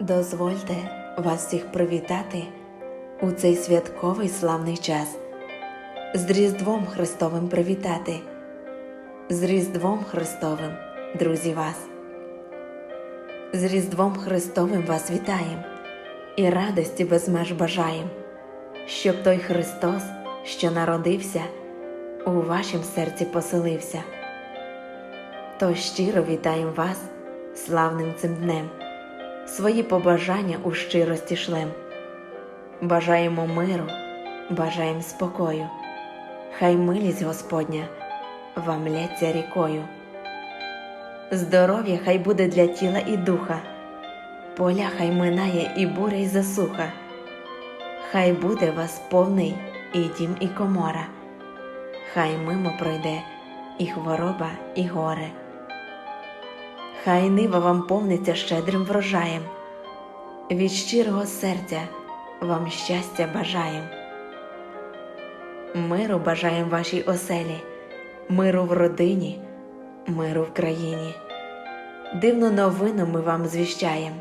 Дозвольте вас всіх привітати у цей святковий славний час, з Різдвом Христовим привітати, з Різдвом Христовим, друзі, вас. З Різдвом Христовим вас вітаєм і радості без меж бажаєм, щоб той Христос, що народився, у вашім серці поселився. То щиро вітаєм вас славним цим днем, свої побажання у щирості шлем. Бажаємо миру, бажаємо спокою, хай милість Господня вам лється рікою. Здоров'я хай буде для тіла і духа, поля хай минає і буря, і засуха, хай буде вас повний і дім, і комора, хай мимо пройде і хвороба, і горе. Хай нива вам повниться щедрим врожаєм, від щирого серця вам щастя бажаєм. Миру бажаєм вашій оселі, миру в родині, миру в країні. Дивну новину ми вам звіщаєм.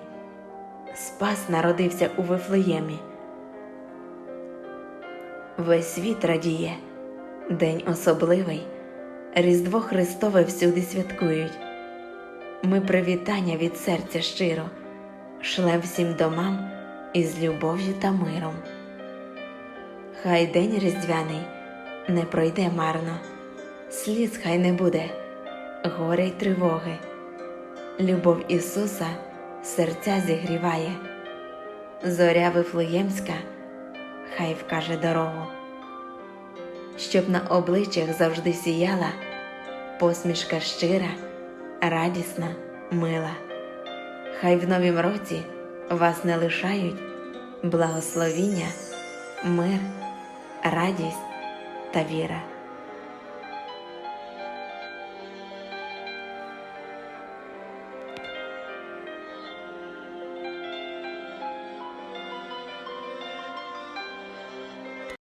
Спас народився у Вифлеємі. Весь світ радіє, день особливий, Різдво Христове всюди святкують. Ми привітання від серця щиро шлем всім домам із любов'ю та миром. Хай день різдвяний не пройде марно, сліз хай не буде, горя й тривоги. Любов Ісуса серця зігріває, зоря Вифлеємська хай вкаже дорогу, щоб на обличчях завжди сіяла посмішка щира, радісна, мила. Хай в новім році вас не лишають благословіння, мир, радість та віра.